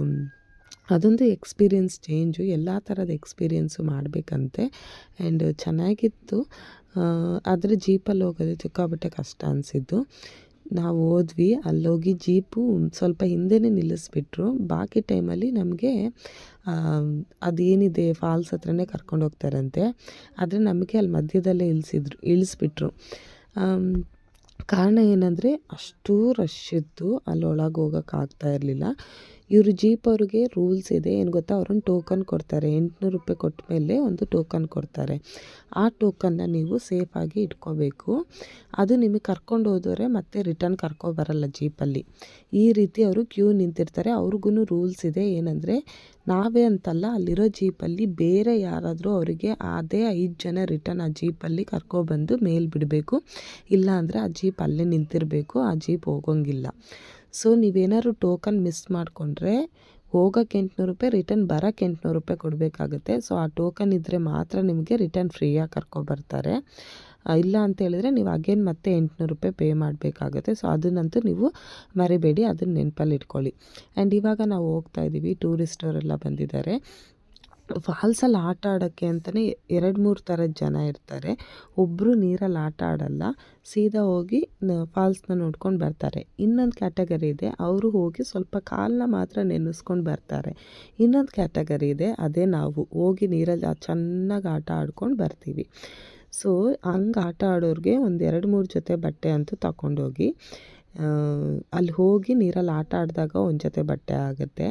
ಅದೊಂದು ಎಕ್ಸ್ಪೀರಿಯೆನ್ಸ್ ಚೇಂಜು. ಎಲ್ಲ ಥರದ ಎಕ್ಸ್ಪೀರಿಯೆನ್ಸು ಮಾಡಬೇಕಂತೆ. ಆ್ಯಂಡ್ ಚೆನ್ನಾಗಿತ್ತು. ಆದರೆ ಜೀಪಲ್ಲಿ ಹೋಗೋದು ಸಿಕ್ಕಾಬಟ್ಟೆ ಕಷ್ಟ ಅನಿಸಿದ್ದು. ನಾವು ಹೋದ್ವಿ, ಅಲ್ಲೋಗಿ ಜೀಪು ಸ್ವಲ್ಪ ಹಿಂದೆನೇ ನಿಲ್ಲಿಸ್ಬಿಟ್ರು. ಬಾಕಿ ಟೈಮಲ್ಲಿ ನಮಗೆ ಅದೇನಿದೆ, ಫಾಲ್ಸ್ ಹತ್ರನೇ ಕರ್ಕೊಂಡು ಹೋಗ್ತಾರಂತೆ. ಆದರೆ ನಮಗೆ ಅಲ್ಲಿ ಮಧ್ಯದಲ್ಲೇ ಇಳಿಸಿದ್ರು, ಇಳಿಸ್ಬಿಟ್ರು. ಕಾರಣ ಏನಂದರೆ ಅಷ್ಟು ರಶ್ ಇತ್ತು ಅಲ್ಲಿ ಒಳಗೆ ಹೋಗೋಕ್ಕಾಗ್ತಾ ಇರಲಿಲ್ಲ. ಇವರು ಜೀಪ್ ಅವ್ರಿಗೆ ರೂಲ್ಸ್ ಇದೆ. ಏನು ಗೊತ್ತಾ? ಅವ್ರನ್ನ ಟೋಕನ್ ಕೊಡ್ತಾರೆ. ಎಂಟುನೂರು ರೂಪಾಯಿ ಕೊಟ್ಟ ಮೇಲೆ ಒಂದು ಟೋಕನ್ ಕೊಡ್ತಾರೆ. ಆ ಟೋಕನ್ನ ನೀವು ಸೇಫಾಗಿ ಇಟ್ಕೋಬೇಕು. ಅದು ನಿಮಗೆ ಕರ್ಕೊಂಡು ಹೋದರೆ ಮತ್ತೆ ರಿಟರ್ನ್ ಕರ್ಕೊಬರಲ್ಲ ಜೀಪಲ್ಲಿ ಈ ರೀತಿ ಅವರು ಕ್ಯೂ ನಿಂತಿರ್ತಾರೆ. ಅವ್ರಿಗೂ ರೂಲ್ಸ್ ಇದೆ. ಏನಂದರೆ, ನಾವೇ ಅಂತಲ್ಲ, ಅಲ್ಲಿರೋ ಜೀಪಲ್ಲಿ ಬೇರೆ ಯಾರಾದರೂ ಅವರಿಗೆ ಅದೇ ಐದು ಜನ ರಿಟರ್ನ್ ಆ ಜೀಪಲ್ಲಿ ಕರ್ಕೊಬಂದು ಮೇಲೆ ಬಿಡಬೇಕು. ಇಲ್ಲ ಅಂದರೆ ಆ ಜೀಪ್ ಅಲ್ಲೇ ನಿಂತಿರಬೇಕು. ಆ ಜೀಪ್ ಹೋಗೋಂಗಿಲ್ಲ. ಸೊ ನೀವೇನಾದ್ರು ಟೋಕನ್ ಮಿಸ್ ಮಾಡಿಕೊಂಡ್ರೆ ಹೋಗೋಕ್ಕೆ ಎಂಟುನೂರು ರೂಪಾಯಿ ರಿಟರ್ನ್ ಬರೋಕ್ಕೆ ಎಂಟುನೂರು ರೂಪಾಯಿ ಕೊಡಬೇಕಾಗುತ್ತೆ. ಸೊ ಆ ಟೋಕನ್ ಇದ್ದರೆ ಮಾತ್ರ ನಿಮಗೆ ರಿಟರ್ನ್ ಫ್ರೀಯಾಗಿ ಕರ್ಕೊಬರ್ತಾರೆ ಇಲ್ಲ ಅಂತ ಹೇಳಿದ್ರೆ ನೀವು ಅಗೇನ್ ಮತ್ತೆ ಎಂಟುನೂರು ರೂಪಾಯಿ ಪೇ ಮಾಡಬೇಕಾಗುತ್ತೆ. ಸೊ ಅದನ್ನಂತೂ ನೀವು ಮರಿಬೇಡಿ, ಅದನ್ನ ನೆನಪಲ್ಲಿ ಇಟ್ಕೊಳ್ಳಿ. ಆ್ಯಂಡ್ ಇವಾಗ ನಾವು ಹೋಗ್ತಾ ಇದ್ದೀವಿ ಟೂರಿಸ್ಟವರೆಲ್ಲ ಬಂದಿದ್ದಾರೆ. ಫಾಲ್ಸಲ್ಲಿ ಆಟ ಆಡೋಕ್ಕೆ ಅಂತಲೇ ಎರಡು ಮೂರು ಥರದ ಜನ ಇರ್ತಾರೆ. ಒಬ್ಬರು ನೀರಲ್ಲಿ ಆಟ ಆಡಲ್ಲ, ಸೀದಾ ಹೋಗಿ ಫಾಲ್ಸ್ನ ನೋಡ್ಕೊಂಡು ಬರ್ತಾರೆ. ಇನ್ನೊಂದು ಕ್ಯಾಟಗರಿ ಇದೆ, ಅವರು ಹೋಗಿ ಸ್ವಲ್ಪ ಕಾಲನ್ನ ಮಾತ್ರ ನೆನೆಸ್ಕೊಂಡು ಬರ್ತಾರೆ. ಇನ್ನೊಂದು ಕ್ಯಾಟಗರಿ ಇದೆ, ಅದೇ ನಾವು ಹೋಗಿ ನೀರಲ್ಲಿ ಚೆನ್ನಾಗಿ ಆಟ ಆಡ್ಕೊಂಡು ಬರ್ತೀವಿ. ಸೊ, ಹಂಗೆ ಆಟ ಆಡೋರಿಗೆ ಒಂದು ಎರಡು ಮೂರು ಜೊತೆ ಬಟ್ಟೆ ಅಂತೂ ತಗೊಂಡೋಗಿ ಅಲ್ಲಿ ಹೋಗಿ ನೀರಲ್ಲಿ ಆಟ ಆಡಿದಾಗ ಒಂದು ಜೊತೆ ಬಟ್ಟೆ ಆಗುತ್ತೆ.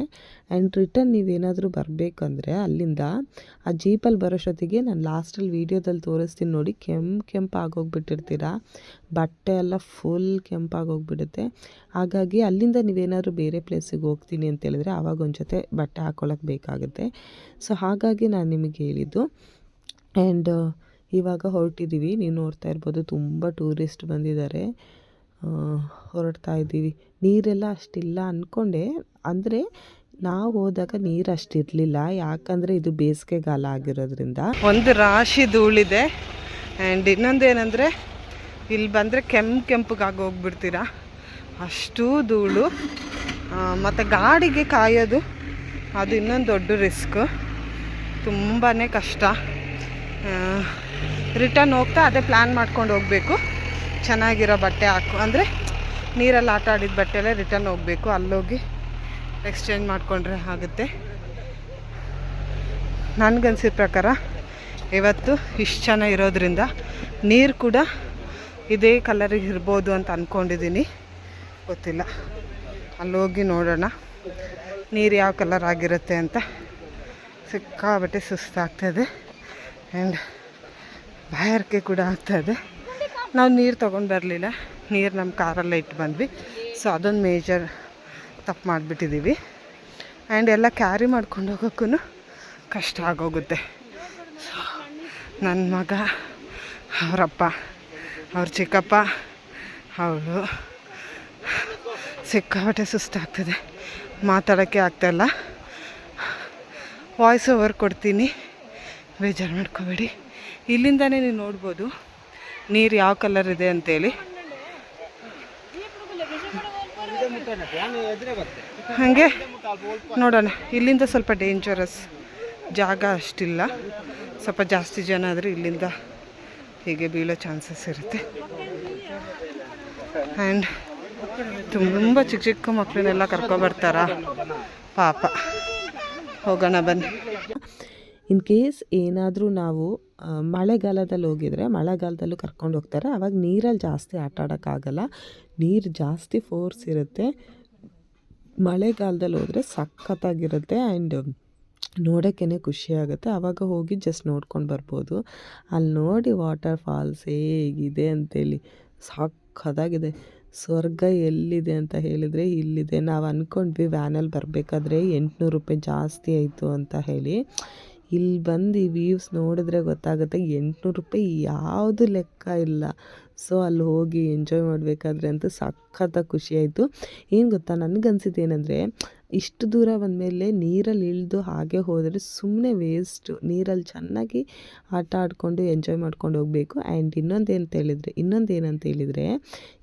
ಆ್ಯಂಡ್ ರಿಟರ್ನ್ ನೀವೇನಾದರೂ ಬರಬೇಕಂದ್ರೆ ಅಲ್ಲಿಂದ ಆ ಜೀಪಲ್ಲಿ ಬರೋಷ್ಟೊತ್ತಿಗೆ ನಾನು ಲಾಸ್ಟಲ್ಲಿ ವೀಡಿಯೋದಲ್ಲಿ ತೋರಿಸ್ತೀನಿ ನೋಡಿ, ಕೆಂಪು ಕೆಂಪು ಆಗೋಗ್ಬಿಟ್ಟಿರ್ತೀರ? ಬಟ್ಟೆ ಎಲ್ಲ ಫುಲ್ ಕೆಂಪಾಗೋಗ್ಬಿಡುತ್ತೆ ಹಾಗಾಗಿ ಅಲ್ಲಿಂದ ನೀವೇನಾದರೂ ಬೇರೆ ಪ್ಲೇಸಿಗೆ ಹೋಗ್ತೀನಿ ಅಂತ ಹೇಳಿದ್ರೆ ಆವಾಗ ಒಂದು ಜೊತೆ ಬಟ್ಟೆ ಹಾಕ್ಕೊಳ್ಳೋಕೆ ಬೇಕಾಗುತ್ತೆ. ಸೊ ಹಾಗಾಗಿ ನಾನು ನಿಮಗೆ ಹೇಳಿದ್ದು. ಆ್ಯಂಡ್ ಇವಾಗ ಹೊರಟಿದ್ದೀವಿ ನೀವು ನೋಡ್ತಾ ಇರ್ಬೋದು ತುಂಬ ಟೂರಿಸ್ಟ್ ಬಂದಿದ್ದಾರೆ. ಹೊರಡ್ತಾ ಇದ್ದೀವಿ. ನೀರೆಲ್ಲ ಅಷ್ಟಿಲ್ಲ ಅಂದ್ಕೊಂಡೆ ಅಂದರೆ ನಾವು ಹೋದಾಗ ನೀರು ಅಷ್ಟಿರಲಿಲ್ಲ. ಯಾಕಂದರೆ ಇದು ಬೇಸಿಗೆಗಾಲ ಆಗಿರೋದ್ರಿಂದ. ಒಂದು ರಾಶಿ ಧೂಳಿದೆ. ಆ್ಯಂಡ್ ಇನ್ನೊಂದೇನೆಂದರೆ ಇಲ್ಲಿ ಬಂದರೆ ಕೆಂಪು ಕೆಂಪಗಾಗಿ ಹೋಗ್ಬಿಡ್ತೀರಾ? ಅಷ್ಟು ಧೂಳು. ಮತ್ತು ಗಾಡಿಗೆ ಕಾಯೋದು, ಅದು ಇನ್ನೊಂದು ದೊಡ್ಡ ರಿಸ್ಕ್. ತುಂಬಾ ಕಷ್ಟ. ರಿಟರ್ನ್ ಹೋಗ್ತಾ ಅದೇ ಪ್ಲ್ಯಾನ್ ಮಾಡ್ಕೊಂಡು ಹೋಗಬೇಕು. ಚೆನ್ನಾಗಿರೋ ಬಟ್ಟೆ ಹಾಕು. ಅಂದರೆ ನೀರಲ್ಲಿ ಆಟ ಆಡಿದ ಬಟ್ಟೆಲ್ಲೇ ರಿಟರ್ನ್ ಹೋಗಬೇಕು. ಅಲ್ಲೋಗಿ ಎಕ್ಸ್ಚೇಂಜ್ ಮಾಡಿಕೊಂಡ್ರೆ ಆಗುತ್ತೆ. ನನಗನ್ಸಿದ ಪ್ರಕಾರ ಇವತ್ತು ಇಷ್ಟು ಜನ ಇರೋದ್ರಿಂದ ನೀರು ಕೂಡ ಇದೇ ಕಲರಿಗೆ ಇರ್ಬೋದು ಅಂತ ಅಂದ್ಕೊಂಡಿದ್ದೀನಿ ಗೊತ್ತಿಲ್ಲ. ಅಲ್ಲೋಗಿ ನೋಡೋಣ ನೀರು ಯಾವ ಕಲರ್ ಆಗಿರುತ್ತೆ ಅಂತ. ಸಿಕ್ಕಾಬಟ್ಟೆ ಸುಸ್ತಾಗ್ತದೆ ಆ್ಯಂಡ್ ಬಾಯಾರಿಕೆ ಕೂಡ ಆಗ್ತಾಯಿದೆ ನಾವು ನೀರು ತೊಗೊಂಡು ಬರಲಿಲ್ಲ. ನೀರು ನಮ್ಮ ಕಾರಲ್ಲೇ ಇಟ್ಟು ಬಂದ್ವಿ. ಸೊ ಅದೊಂದು ಮೇಜರ್ ತಪ್ಪು ಮಾಡಿಬಿಟ್ಟಿದ್ದೀವಿ ಆ್ಯಂಡ್ ಎಲ್ಲ ಕ್ಯಾರಿ ಮಾಡ್ಕೊಂಡು ಹೋಗೋಕ್ಕೂ ಕಷ್ಟ ಆಗೋಗುತ್ತೆ. ಸೊ ನನ್ನ ಮಗ, ಅವರಪ್ಪ, ಅವ್ರ ಚಿಕ್ಕಪ್ಪ, ಅವಳು ಸಿಕ್ಕಾಪಟ್ಟೆ ಸುಸ್ತಾಗ್ತದೆ. ಮಾತಾಡೋಕ್ಕೆ ಆಗ್ತಾಯಿಲ್ಲ ವಾಯ್ಸ್ ಓವರ್ ಕೊಡ್ತೀನಿ. ಬೇಜಾರು ಮಾಡ್ಕೋಬೇಡಿ. ಇಲ್ಲಿಂದನೇ ನೀವು ನೋಡ್ಬೋದು. ನೀರು ಯಾವ ಕಲರ್ ಇದೆ ಅಂತೇಳಿ. ಹಾಗೆ ನೋಡೋಣ. ಇಲ್ಲಿಂದ ಸ್ವಲ್ಪ ಡೇಂಜರಸ್ ಜಾಗ ಅಷ್ಟಿಲ್ಲ. ಸ್ವಲ್ಪ ಜಾಸ್ತಿ ಜನ ಆದರೆ ಇಲ್ಲಿಂದ ಹೀಗೆ ಬೀಳೋ ಚಾನ್ಸಸ್ ಇರುತ್ತೆ. ಆ್ಯಂಡ್ ತುಂಬ ಚಿಕ್ಕ ಚಿಕ್ಕ ಮಕ್ಕಳನ್ನೆಲ್ಲ ಕರ್ಕೊಬರ್ತಾರ ಪಾಪ. ಹೋಗೋಣ ಬನ್ನಿ. ಇನ್ ಕೇಸ್ ಏನಾದರೂ ನಾವು ಮಳೆಗಾಲದಲ್ಲಿ ಹೋಗಿದ್ರೆ, ಮಳೆಗಾಲದಲ್ಲೂ ಕರ್ಕೊಂಡು ಹೋಗ್ತಾರೆ. ಆವಾಗ ನೀರಲ್ಲಿ ಜಾಸ್ತಿ ಆಟ ಆಡೋಕ್ಕಾಗಲ್ಲ. ನೀರು ಜಾಸ್ತಿ ಫೋರ್ಸ್ ಇರುತ್ತೆ. ಮಳೆಗಾಲದಲ್ಲಿ ಹೋದರೆ ಸಖತ್ತಾಗಿರುತ್ತೆ ಆ್ಯಂಡ್ ನೋಡೋಕ್ಕೇ ಖುಷಿಯಾಗುತ್ತೆ ಆವಾಗ ಹೋಗಿ ಜಸ್ಟ್ ನೋಡ್ಕೊಂಡು ಬರ್ಬೋದು. ಅಲ್ಲಿ ನೋಡಿ ವಾಟರ್ ಫಾಲ್ಸ್ ಹೇಗಿದೆ ಅಂತೇಳಿ. ಸಖತ್ತಾಗಿದೆ. ಸ್ವರ್ಗ ಎಲ್ಲಿದೆ ಅಂತ ಹೇಳಿದರೆ ಇಲ್ಲಿದೆ. ನಾವು ಅಂದ್ಕೊಂಡ್ವಿ ವ್ಯಾನಲ್ಲಿ ಬರಬೇಕಾದ್ರೆ ಎಂಟುನೂರು ರೂಪಾಯಿ ಜಾಸ್ತಿ ಆಯಿತು ಅಂತ ಹೇಳಿ. ಇಲ್ಲಿ ಬಂದು ಈ ವ್ಯೂವ್ಸ್ ನೋಡಿದ್ರೆ ಗೊತ್ತಾಗುತ್ತೆ ಎಂಟುನೂರು ರೂಪಾಯಿ ಯಾವುದು ಲೆಕ್ಕ ಇಲ್ಲ. ಸೊ ಅಲ್ಲಿ ಹೋಗಿ ಎಂಜಾಯ್ ಮಾಡಬೇಕಾದ್ರೆ ಅಂತೂ ಸಖತ್ತಾಗಿ ಖುಷಿಯಾಯಿತು. ಏನು ಗೊತ್ತಾ, ನನಗನ್ಸಿದ್ದು ಏನಂದರೆ, ಇಷ್ಟು ದೂರ ಬಂದಮೇಲೆ ನೀರಲ್ಲಿ ಇಳಿದು ಹಾಗೆ ಹೋದರೆ ಸುಮ್ಮನೆ ವೇಸ್ಟು ನೀರಲ್ಲಿ ಚೆನ್ನಾಗಿ ಆಟ ಆಡಿಕೊಂಡು ಎಂಜಾಯ್ ಮಾಡ್ಕೊಂಡು ಹೋಗಬೇಕು. ಆ್ಯಂಡ್ ಇನ್ನೊಂದು ಏನಂತ ಹೇಳಿದರೆ, ಇನ್ನೊಂದು ಏನಂತ ಹೇಳಿದರೆ,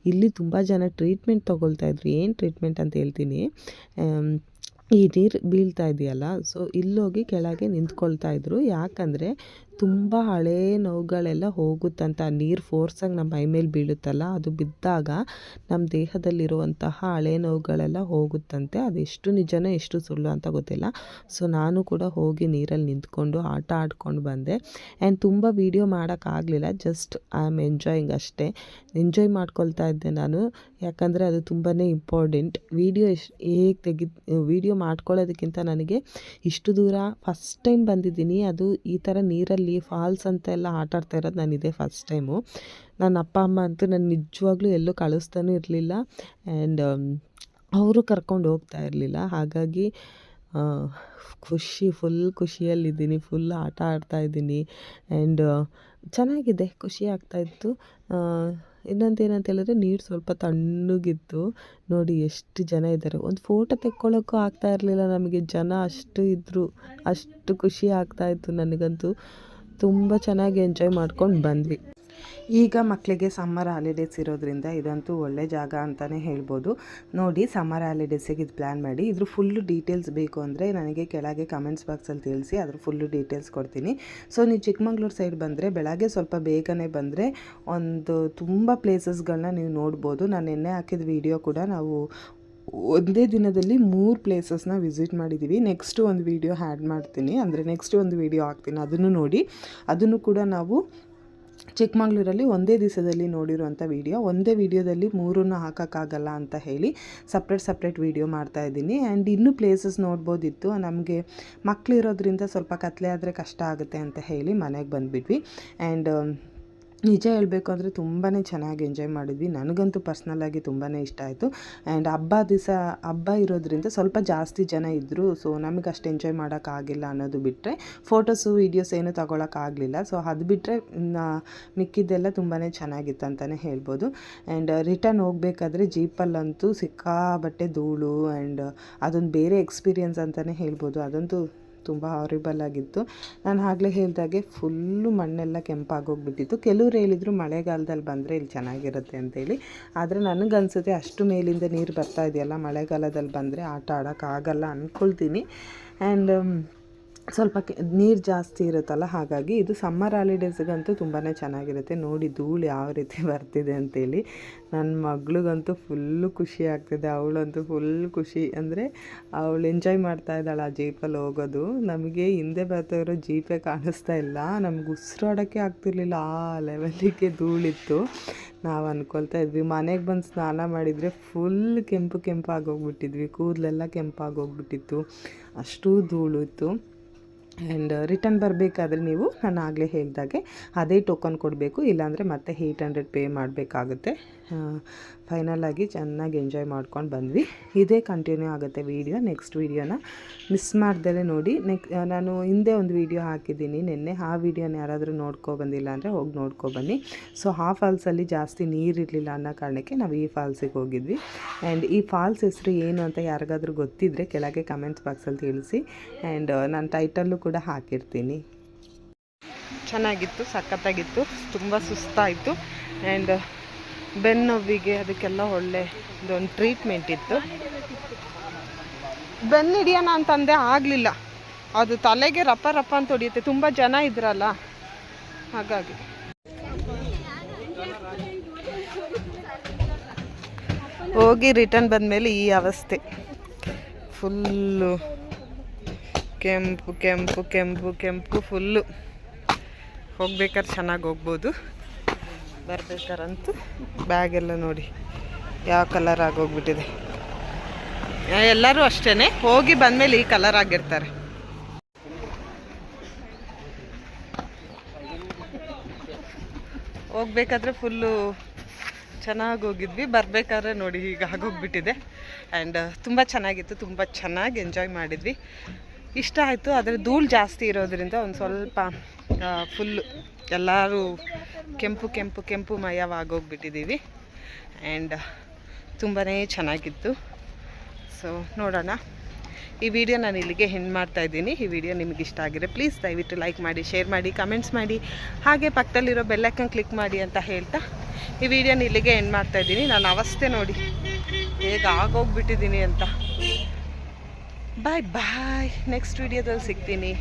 ಇಲ್ಲಿ ತುಂಬ ಜನ ಟ್ರೀಟ್ಮೆಂಟ್ ತೊಗೊಳ್ತಾಯಿದ್ರು ಏನು ಟ್ರೀಟ್ಮೆಂಟ್ ಅಂತ ಹೇಳ್ತೀನಿ? ಈ ನೀರು ಬೀಳ್ತಾ ಇದೆಯಲ್ಲ ಸೊ ಇಲ್ಲೋಗಿ ಕೆಳಗೆ ನಿಂತ್ಕೊಳ್ತಾ ಇದ್ರು. ಯಾಕಂದರೆ ತುಂಬ ಹಳೇ ನೋವುಗಳೆಲ್ಲ ಹೋಗುತ್ತಂತ ನೀರು ಫೋರ್ಸಾಗಿ ನಮ್ಮ ಮೈ ಮೇಲೆ ಬೀಳುತ್ತಲ್ಲ, ಅದು ಬಿದ್ದಾಗ ನಮ್ಮ ದೇಹದಲ್ಲಿರುವಂತಹ ಹಳೆ ನೋವುಗಳೆಲ್ಲ ಹೋಗುತ್ತಂತೆ. ಅದೆಷ್ಟು ನಿಜನೇ ಎಷ್ಟು ಸುಳ್ಳು ಅಂತ ಗೊತ್ತಿಲ್ಲ. ಸೊ, ನಾನು ಕೂಡ ಹೋಗಿ ನೀರಲ್ಲಿ ನಿಂತ್ಕೊಂಡು ಆಟ ಆಡ್ಕೊಂಡು ಬಂದೆ. ಆ್ಯಂಡ್ ತುಂಬ ವೀಡಿಯೋ ಮಾಡೋಕ್ಕಾಗಲಿಲ್ಲ ಜಸ್ಟ್ ಐ ಆಮ್ ಎಂಜಾಯಿಂಗ್ ಅಷ್ಟೇ. ಎಂಜಾಯ್ ಮಾಡ್ಕೊಳ್ತಾ ಇದ್ದೆ ನಾನು. ಯಾಕಂದರೆ ಅದು ತುಂಬಾ ಇಂಪಾರ್ಟೆಂಟ್. ವೀಡಿಯೋ ಎಷ್ಟು ಹೇಗೆ ತೆಗಿ ವೀಡಿಯೋ ಮಾಡ್ಕೊಳ್ಳೋದಕ್ಕಿಂತ ನನಗೆ ಇಷ್ಟು ದೂರ ಫಸ್ಟ್ ಟೈಮ್ ಬಂದಿದ್ದೀನಿ. ಅದು ಈ ಥರ ನೀರಲ್ಲಿ ಫಾಲ್ಸ್ ಅಂತ ಎಲ್ಲ ಆಟ ಆಡ್ತಾ ಇರೋದು ನಾನು ಇದೇ ಫಸ್ಟ್ ಟೈಮು ನನ್ನ ಅಪ್ಪ, ಅಮ್ಮ ಅಂತೂ ನಾನು ನಿಜವಾಗ್ಲೂ ಎಲ್ಲೂ ಕಳಿಸ್ತಾನೂ ಇರಲಿಲ್ಲ. ಆ್ಯಂಡ್ ಅವರು ಕರ್ಕೊಂಡು ಹೋಗ್ತಾ ಇರಲಿಲ್ಲ. ಹಾಗಾಗಿ ಖುಷಿ ಫುಲ್ ಖುಷಿಯಲ್ಲಿದ್ದೀನಿ ಫುಲ್ ಆಟ ಆಡ್ತಾ ಇದ್ದೀನಿ. ಆ್ಯಂಡ್ ಚೆನ್ನಾಗಿದೆ, ಖುಷಿ ಆಗ್ತಾಯಿತ್ತು ಇನ್ನೊಂದು ಏನಂತ ಹೇಳಿದ್ರೆ ನೀರು ಸ್ವಲ್ಪ ತಣ್ಣಗಿತ್ತು. ನೋಡಿ ಎಷ್ಟು ಜನ ಇದ್ದಾರೆ. ಒಂದು ಫೋಟೋ ತೆಕ್ಕೊಳ್ಳೋಕ್ಕೂ ಆಗ್ತಾ ಇರಲಿಲ್ಲ ನಮಗೆ. ಜನ ಅಷ್ಟು ಇದ್ದರು ಅಷ್ಟು ಖುಷಿ ಆಗ್ತಾಯಿತ್ತು ನನಗಂತೂ. ತುಂಬ ಚೆನ್ನಾಗಿ ಎಂಜಾಯ್ ಮಾಡ್ಕೊಂಡು ಬಂದ್ವಿ. ಈಗ ಮಕ್ಕಳಿಗೆ ಸಮ್ಮರ್ ಹಾಲಿಡೇಸ್ ಇರೋದ್ರಿಂದ ಇದಂತೂ ಒಳ್ಳೆ ಜಾಗ ಅಂತಲೇ ಹೇಳ್ಬೋದು. ನೋಡಿ ಸಮ್ಮರ್ ಹಾಲಿಡೇಸಿಗೆ ಇದು ಪ್ಲ್ಯಾನ್ ಮಾಡಿ. ಇದ್ರ ಫುಲ್ಲು ಡೀಟೇಲ್ಸ್ ಬೇಕು ಅಂದರೆ ನನಗೆ ಕೆಳಗೆ ಕಮೆಂಟ್ಸ್ ಬಾಕ್ಸಲ್ಲಿ ತಿಳಿಸಿ ಅದ್ರ ಫುಲ್ಲು ಡೀಟೇಲ್ಸ್ ಕೊಡ್ತೀನಿ. ಸೊ ನೀವು ಚಿಕ್ಕಮಂಗ್ಳೂರು ಸೈಡ್ ಬಂದರೆ, ಬೆಳಗ್ಗೆ ಸ್ವಲ್ಪ ಬೇಗನೆ ಬಂದರೆ ಒಂದು ತುಂಬ ಪ್ಲೇಸಸ್ಗಳನ್ನ ನೀವು ನೋಡ್ಬೋದು. ನಾನು ನಿನ್ನೆ ಹಾಕಿದ ವಿಡಿಯೋ ಕೂಡ ನಾವು ಒಂದೇ ದಿನದಲ್ಲಿ ಮೂರು ಪ್ಲೇಸಸ್ನ ವಿಸಿಟ್ ಮಾಡಿದ್ದೀವಿ ನೆಕ್ಸ್ಟ್ ಒಂದು ವೀಡಿಯೋ ಹ್ಯಾಡ್ ಮಾಡ್ತೀನಿ. ಅಂದರೆ ನೆಕ್ಸ್ಟ್ ಒಂದು ವೀಡಿಯೋ ಹಾಕ್ತೀನಿ. ಅದನ್ನು ನೋಡಿ. ಅದನ್ನು ಕೂಡ ನಾವು ಚಿಕ್ಕಮಗ್ಳೂರಲ್ಲಿ ಒಂದೇ ದಿವಸದಲ್ಲಿ ನೋಡಿರುವಂಥ ವೀಡಿಯೋ ಒಂದೇ ವಿಡಿಯೋದಲ್ಲಿ ಮೂರನ್ನು ಹಾಕೋಕ್ಕಾಗಲ್ಲ ಅಂತ ಹೇಳಿ ಸಪ್ರೇಟ್ ಸಪ್ರೇಟ್ ವಿಡಿಯೋ ಮಾಡ್ತಾ ಇದ್ದೀನಿ. ಆ್ಯಂಡ್ ಇನ್ನೂ ಪ್ಲೇಸಸ್ ನೋಡ್ಬೋದಿತ್ತು. ನಮಗೆ ಮಕ್ಕಳಿರೋದ್ರಿಂದ ಸ್ವಲ್ಪ ಕತ್ಲೆ ಆದರೆ ಕಷ್ಟ ಆಗುತ್ತೆ ಅಂತ ಹೇಳಿ ಮನೆಗೆ ಬಂದುಬಿಟ್ವಿ. ಆ್ಯಂಡ್ ನಿಜ ಹೇಳಬೇಕು ಅಂದರೆ ತುಂಬಾ ಚೆನ್ನಾಗಿ ಎಂಜಾಯ್ ಮಾಡಿದ್ವಿ. ನನಗಂತೂ ಪರ್ಸ್ನಲ್ಲಾಗಿ ತುಂಬಾ ಇಷ್ಟ ಆಯಿತು. ಆ್ಯಂಡ್ ಹಬ್ಬ ದಿವಸ, ಹಬ್ಬ ಇರೋದ್ರಿಂದ ಸ್ವಲ್ಪ ಜಾಸ್ತಿ ಜನ ಇದ್ದರು ಸೊ ನಮಗೆ ಅಷ್ಟು ಎಂಜಾಯ್ ಮಾಡೋಕ್ಕಾಗಿಲ್ಲ ಅನ್ನೋದು ಬಿಟ್ಟರೆ ಫೋಟೋಸು ವೀಡಿಯೋಸ್ ಏನು ತೊಗೊಳಕ್ಕಾಗಲಿಲ್ಲ ಸೊ ಅದು ಬಿಟ್ಟರೆ ಮಿಕ್ಕಿದ್ದೆಲ್ಲ ತುಂಬಾ ಚೆನ್ನಾಗಿತ್ತು ಅಂತಲೇ ಹೇಳ್ಬೋದು. ಆ್ಯಂಡ್ ರಿಟರ್ನ್ ಹೋಗಬೇಕಾದ್ರೆ ಜೀಪಲ್ಲಂತೂ ಸಿಕ್ಕಾಬಟ್ಟೆ ಧೂಳು ಆ್ಯಂಡ್ ಅದೊಂದು ಬೇರೆ ಎಕ್ಸ್ಪೀರಿಯನ್ಸ್ ಅಂತಲೇ ಹೇಳ್ಬೋದು. ಅದಂತೂ ತುಂಬ ಹಾರಿಬಲ್ ಆಗಿತ್ತು. ನಾನು ಆಗಲೇ ಹೇಳಿದಾಗೆ ಫುಲ್ಲು ಮಣ್ಣೆಲ್ಲ ಕೆಂಪಾಗೋಗ್ಬಿಟ್ಟಿತ್ತು ಕೆಲವ್ರು ಹೇಳಿದರು ಮಳೆಗಾಲದಲ್ಲಿ ಬಂದರೆ ಇಲ್ಲಿ ಚೆನ್ನಾಗಿರುತ್ತೆ ಅಂತೇಳಿ ಆದರೆ ನನಗನ್ಸುತ್ತೆ ಅಷ್ಟು ಮೇಲಿಂದ ನೀರು ಬರ್ತಾ ಇದೆಯಲ್ಲ, ಮಳೆಗಾಲದಲ್ಲಿ ಬಂದರೆ ಆಟ ಆಡೋಕ್ಕಾಗಲ್ಲ ಅಂದ್ಕೊಳ್ತೀನಿ ಆ್ಯಂಡ್ ಸ್ವಲ್ಪ ಕೆ, ನೀರು ಜಾಸ್ತಿ ಇರುತ್ತಲ್ಲ, ಹಾಗಾಗಿ ಇದು ಸಮ್ಮರ್ ಹಾಲಿಡೇಸ್ಗಂತೂ ತುಂಬಾ ಚೆನ್ನಾಗಿರುತ್ತೆ. ನೋಡಿ ಧೂಳು ಯಾವ ರೀತಿ ಬರ್ತಿದೆ ಅಂತೇಳಿ. ನನ್ನ ಮಗಳಿಗಂತೂ ಫುಲ್ಲು ಖುಷಿ ಆಗ್ತಿದೆ, ಅವಳಂತೂ ಫುಲ್ ಖುಷಿ. ಅಂದರೆ ಅವಳು ಎಂಜಾಯ್ ಮಾಡ್ತಾ ಇದ್ದಾಳೆ ಆ ಜೀಪಲ್ಲಿ ಹೋಗೋದು. ನಮಗೆ ಹಿಂದೆ ಬರ್ತಾ ಇರೋ ಜೀಪೇ ಕಾಣಿಸ್ತಾ ಇಲ್ಲ. ನಮ್ಗೆ ಉಸಿರಾಡೋಕ್ಕೆ ಆಗ್ತಿರ್ಲಿಲ್ಲ, ಆ ಲೆವೆಲಿಗೆ ಧೂಳಿತ್ತು. ನಾವು ಅಂದ್ಕೊಳ್ತಾ ಇದ್ವಿ, ಮನೆಗೆ ಬಂದು ಸ್ನಾನ ಮಾಡಿದರೆ ಫುಲ್ ಕೆಂಪು ಕೆಂಪಾಗಿ ಹೋಗ್ಬಿಟ್ಟಿದ್ವಿ, ಕೂದಲೆಲ್ಲ ಕೆಂಪಾಗೋಗ್ಬಿಟ್ಟಿತ್ತು ಅಷ್ಟು ಧೂಳು ಇತ್ತು ಆ್ಯಂಡ್ ರಿಟರ್ನ್ ಬರಬೇಕಾದ್ರೆ ನೀವು ನಾನು ಆಗಲೇ ಹೇಳಿದಾಗೆ ಅದೇ ಟೋಕನ್ ಕೊಡಬೇಕು, ಇಲ್ಲಾಂದರೆ ಮತ್ತೆ ಏಯ್ಟ್ ಹಂಡ್ರೆಡ್ ಪೇ ಮಾಡಬೇಕಾಗುತ್ತೆ. ಫೈನಲಾಗಿ ಚೆನ್ನಾಗಿ ಎಂಜಾಯ್ ಮಾಡ್ಕೊಂಡು ಬಂದ್ವಿ. ಇದೇ ಕಂಟಿನ್ಯೂ ಆಗುತ್ತೆ ವೀಡಿಯೋ ನೆಕ್ಸ್ಟ್ ವೀಡಿಯೋನ ಮಿಸ್ ಮಾಡ್ದೇ ನೋಡಿ. ನೆಕ್ ನಾನು ಹಿಂದೆ ಒಂದು ವೀಡಿಯೋ ಹಾಕಿದ್ದೀನಿ. ನಿನ್ನೆ ಆ ವೀಡಿಯೋನ ಯಾರಾದರೂ ನೋಡ್ಕೊ ಬಂದಿಲ್ಲ ಅಂದರೆ ಹೋಗಿ ನೋಡ್ಕೊಬನ್ನಿ ಸೊ ಆ ಫಾಲ್ಸಲ್ಲಿ ಜಾಸ್ತಿ ನೀರಿರಲಿಲ್ಲ ಅನ್ನೋ ಕಾರಣಕ್ಕೆ ನಾವು ಈ ಫಾಲ್ಸಿಗೆ ಹೋಗಿದ್ವಿ. ಆ್ಯಂಡ್ ಈ ಫಾಲ್ಸ್ ಹೆಸರು ಏನು ಅಂತ ಯಾರಿಗಾದ್ರೂ ಗೊತ್ತಿದ್ದರೆ ಕೆಳಗೆ ಕಮೆಂಟ್ಸ್ ಬಾಕ್ಸಲ್ಲಿ ತಿಳಿಸಿ. ಆ್ಯಂಡ್ ನಾನು ಟೈಟಲ್ಲು ಕೂಡ ಹಾಕಿರ್ತೀನಿ. ಚೆನ್ನಾಗಿತ್ತು, ಸಖತ್ತಾಗಿತ್ತು, ತುಂಬ ಸುಸ್ತಾಯಿತು. ಆ್ಯಂಡ್ ಬೆನ್ನೋವಿಗೆ ಅದಕ್ಕೆಲ್ಲ ಒಳ್ಳೆ ಇದೊಂದು ಟ್ರೀಟ್ಮೆಂಟ್ ಇತ್ತು. ಬೆನ್ನು ಹಿಡಿಯೋಣ ಅಂತಂದೆ ಆಗಲಿಲ್ಲ. ಅದು ತಲೆಗೆ ರಪ್ಪ ರಪ್ಪ ಅಂತ ಹೊಡಿಯುತ್ತೆ. ತುಂಬ ಜನ ಇದ್ರಲ್ಲ, ಹಾಗಾಗಿ. ಹೋಗಿ ರಿಟರ್ನ್ ಬಂದಮೇಲೆ ಈ ಅವಸ್ಥೆ. ಫುಲ್ಲು ಕೆಂಪು ಕೆಂಪು ಕೆಂಪು ಕೆಂಪು ಫುಲ್ಲು ಹೋಗ್ಬೇಕಾದ್ರೆ ಚೆನ್ನಾಗಿ ಹೋಗ್ಬೋದು. ಬರ್ಬೇಕಾರಂತೂ ಬ್ಯಾಗೆಲ್ಲ ನೋಡಿ ಯಾವ ಕಲರ್ ಆಗೋಗ್ಬಿಟ್ಟಿದೆ. ಎಲ್ಲರೂ ಅಷ್ಟೇ ಹೋಗಿ ಬಂದಮೇಲೆ ಈ ಕಲರ್ ಆಗಿರ್ತಾರೆ. ಹೋಗ್ಬೇಕಾದ್ರೆ ಫುಲ್ಲು ಚೆನ್ನಾಗಿ ಹೋಗಿದ್ವಿ, ಬರಬೇಕಾದ್ರೆ ನೋಡಿ ಈಗ ಆಗೋಗ್ಬಿಟ್ಟಿದೆ. ಆ್ಯಂಡ್ ತುಂಬ ಚೆನ್ನಾಗಿತ್ತು, ತುಂಬ ಚೆನ್ನಾಗಿ ಎಂಜಾಯ್ ಮಾಡಿದ್ವಿ. ಇಷ್ಟ ಆಯಿತು, ಆದರೆ ಧೂಳು ಜಾಸ್ತಿ ಇರೋದ್ರಿಂದ ಒಂದು ಸ್ವಲ್ಪ ಫುಲ್ಲು ಎಲ್ಲರೂ ಕೆಂಪು ಕೆಂಪು ಕೆಂಪು ಮಯವಾಗೋಗ್ಬಿಟ್ಟಿದ್ದೀವಿ ಆ್ಯಂಡ್ ತುಂಬಾ ಚೆನ್ನಾಗಿತ್ತು. ಸೊ ನೋಡೋಣ. ಈ ವಿಡಿಯೋ ನಾನು ಇಲ್ಲಿಗೆ ಹೆಣ್ಣು ಮಾಡ್ತಾ ಇದ್ದೀನಿ. ಈ ವಿಡಿಯೋ ನಿಮಗೆ ಇಷ್ಟ ಆಗಿದೆ ಪ್ಲೀಸ್ ದಯವಿಟ್ಟು ಲೈಕ್ ಮಾಡಿ ಶೇರ್ ಮಾಡಿ ಕಮೆಂಟ್ಸ್ ಮಾಡಿ. ಹಾಗೆ ಪಕ್ಕದಲ್ಲಿರೋ ಬೆಲ್ಲೈಕನ್ ಕ್ಲಿಕ್ ಮಾಡಿ ಅಂತ ಹೇಳ್ತಾ, ಈ ವಿಡಿಯೋನ ಇಲ್ಲಿಗೆ ಎಂಡ್ ಮಾಡ್ತಾ ಇದ್ದೀನಿ. ನಾನು ಅವಸ್ಥೆ ನೋಡಿ ಹೇಗೆ ಆಗೋಗ್ಬಿಟ್ಟಿದ್ದೀನಿ ಅಂತ. ಬಾಯ್ ಬಾಯ್ ನೆಕ್ಸ್ಟ್ ವಿಡಿಯೋದಲ್ಲಿ ಸಿಗ್ತೀನಿ.